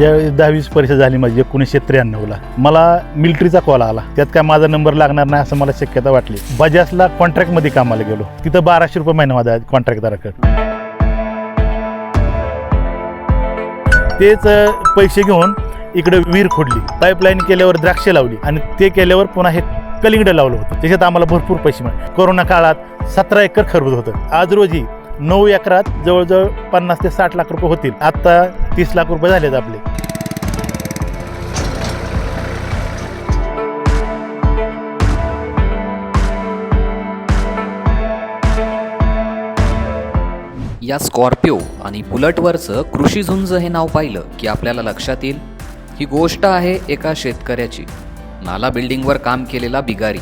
ज्यावेळी दहावीस परीक्षा झाली माझी एकोणीसशे त्र्याण्णवला. मला मिलिटरीचा कॉल आला. त्यात काय माझा नंबर लागणार नाही असं मला शक्यता वाटली. बजाजला कॉन्ट्रॅक्टमध्ये कामाला गेलो. तिथं बाराशे रुपये महिना माझा कॉन्ट्रॅक्टदाराकडे तेच पैसे घेऊन इकडे विहीर खोडली पाईपलाईन केल्यावर द्राक्ष लावली. आणि ते केल्यावर पुन्हा हे कलिंगडं लावलं होतं. त्याच्यात आम्हाला भरपूर पैसे मिळाले. कोरोना काळात सतरा एकर खरबूज होतं. आज रोजी नऊ एकरात जवळजवळ पन्नास ते साठ लाख रुपये होतील. आत्ता तीस लाख रुपये झालेत आपले. या स्कॉर्पिओ आणि बुलटवरचं कृषी झुंज हे नाव पाहिलं की आपल्याला लक्षात येईल. ही गोष्ट आहे एका शेतकऱ्याची. नाला बिल्डिंगवर काम केलेला बिगारी.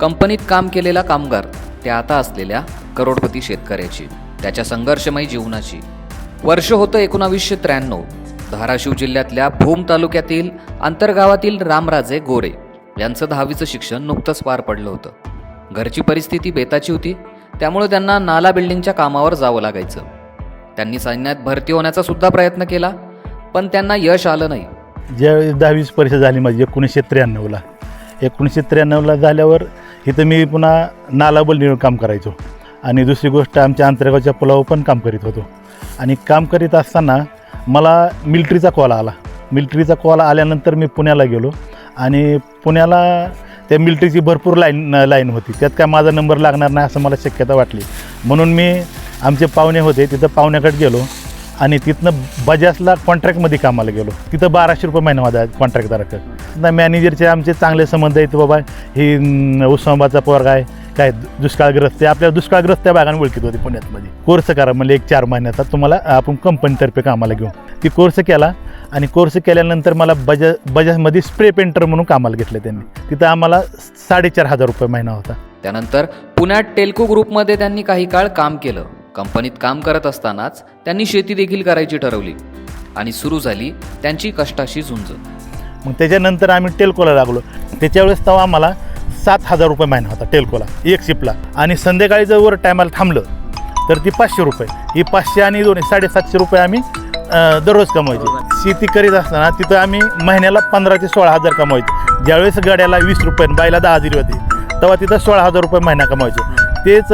कंपनीत काम केलेला कामगार. त्या आता असलेल्या करोडपती शेतकऱ्याची. त्याच्या संघर्षमय जीवनाची. वर्ष होतं एकोणावीसशे त्र्याण्णव. धाराशिव जिल्ह्यातल्या भूम तालुक्यातील आंतरगावातील रामराजे गोरे. यांचं दहावीचं शिक्षण नुकतंच पार पडलं होतं. घरची परिस्थिती बेताची होती. त्यामुळे त्यांना नाला बिल्डिंगच्या कामावर जावं लागायचं. त्यांनी सैन्यात भरती होण्याचा सुद्धा प्रयत्न केला पण त्यांना यश आलं नाही. ज्यावेळी दहावीस परीक्षा झाली माझी एकोणीसशे त्र्याण्णवला. एकोणीसशे त्र्याण्णवला झाल्यावर इथं मी पुन्हा नाला बलनीवर काम करायचो. आणि दुसरी गोष्ट आमच्या आंतरगावच्या पुलावर पण काम करीत होतो. आणि काम करीत असताना मला मिलिटरीचा कॉल आला. मिलिटरीचा कॉल आल्यानंतर मी पुण्याला गेलो. आणि पुण्याला त्या मिलिटरीची भरपूर लाईन लाईन होती. त्यात काय माझा नंबर लागणार नाही असं मला शक्यता वाटली. म्हणून मी आमचे पाहुणे होते तिथं पाहुण्याकडे गेलो आणि तिथनं बजाजला कॉन्ट्रॅक्टमध्ये कामाला गेलो. तिथं बाराशे रुपये महिना माझा कॉन्ट्रॅक्टदाराकडे मॅनेजरचे आमचे चांगले संबंध आहेत बाबा ही अं, पोरगा आहे. काय दुष्काळग्रस्त आपल्या दुष्काळग्रस्त त्या भागाने ओळखीत होते पुण्यातमध्ये. कोर्स करा म्हणजे एक चार महिन्याचा. तुम्हाला आपण कंपनीतर्फे कामाला घेऊ. ती कोर्स केला आणि कोर्स केल्यानंतर मला बजाज बजाजमध्ये स्प्रे पेंटर म्हणून कामाला घेतलं त्यांनी. तिथं आम्हाला साडेचार हजार रुपये महिना होता. त्यानंतर पुण्यात टेल्को ग्रुपमध्ये त्यांनी काही काळ काम केलं. कंपनीत काम करत असतानाच त्यांनी शेती देखील करायची ठरवली. आणि सुरू झाली त्यांची कष्टाशी झुंज. मग त्याच्यानंतर आम्ही टेल्कोला लागलो. त्याच्यावेळेस तेव्हा आम्हाला सात हजार रुपये महिना होता टेल्कोला एक शिपला आणि संध्याकाळी जर वर टायमाला थांबलं तर ती पाचशे रुपये. ही पाचशे आणि दोन्ही साडेसातशे रुपये आम्ही दररोज कमवायचे. शेती करीत असताना तिथं आम्ही महिन्याला पंधरा ते सोळा हजार कमवायचे. ज्यावेळेस गाड्याला वीस रुपये बायला दहा हजार होती तेव्हा तिथं सोळा हजार रुपये महिना कमवायचे. तेच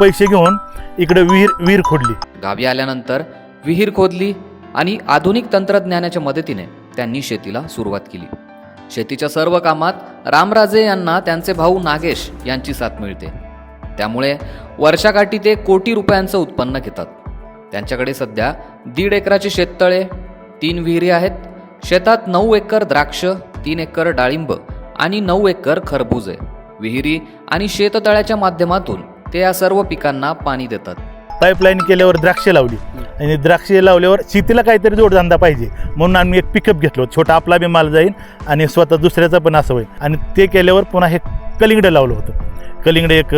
पैसे घेऊन इकडे विहीर विहीर खोदली. गावी आल्यानंतर विहीर खोदली आणि आधुनिक तंत्रज्ञानाच्या मदतीने त्यांनी शेतीला सुरुवात केली. शेतीच्या सर्व कामात रामराजे यांना त्यांचे भाऊ नागेश यांची साथ मिळते. त्यामुळे वर्षाकाठी ते कोटी रुपयांचं उत्पन्न घेतात. त्यांच्याकडे सध्या दीड एकराचे शेततळे तीन विहिरी आहेत. शेतात नऊ एकर द्राक्ष तीन एकर डाळिंब आणि नऊ एकर खरबूज आहे. विहिरी आणि शेततळ्याच्या माध्यमातून ते या सर्व पिकांना पाणी देतात. पाईपलाईन केल्यावर द्राक्षे लावली. आणि द्राक्षे लावल्यावर शेतीला काहीतरी जोडधंदा पाहिजे. म्हणून आम्ही एक पिकअप घेतलो छोटा आपला बी माल जाईल आणि स्वतः दुसऱ्याचा पण असं होईल. आणि ते केल्यावर पुन्हा हे कलिंगड लावलं होतं. कलिंगड एक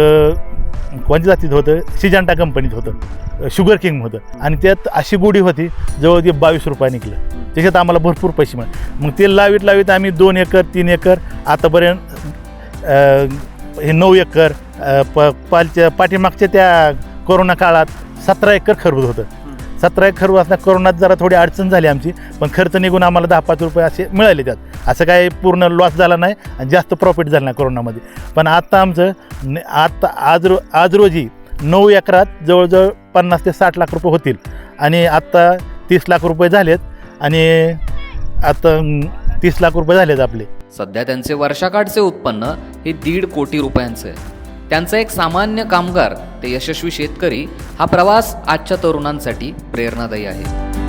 कोणत्या जातीत होतं? सिजांटा कंपनीत होतं. शुगर किंग होतं. आणि त्यात अशी गोडी होती जवळ ते बावीस रुपये निघलं. त्याच्यात आम्हाला भरपूर पैसे मिळाले. मग ते लावीत लावीत आम्ही दोन एकर तीन एकर आतापर्यंत हे नऊ एकर प पालच्या पाठीमागच्या त्या कोरोना काळात सतरा एकर खरबूज होतं. सतरा एकर खरबूज असताना कोरोनात जरा थोडी अडचण झाली आमची पण खर्च निघून आम्हाला दहा पाच रुपये असे मिळाले त्यात. असं काय पूर्ण लॉस झाला नाही आणि जास्त प्रॉफिट झालं नाही कोरोनामध्ये. पण आता आमचं न- आता आज रो आज रोजी नऊ एकरात जवळजवळ पन्नास ते साठ लाख रुपये होतील. आणि आत्ता तीस लाख रुपये झालेत आणि आता तीस लाख रुपये झालेत आपले. सध्या त्यांचे वर्षाकाठचे उत्पन्न हे दीड कोटी रुपयांचे आहे. त्यांचा एक सामान्य कामगार ते यशस्वी शेतकरी हा प्रवास आजच्या तरुणांसाठी प्रेरणादायी आहे.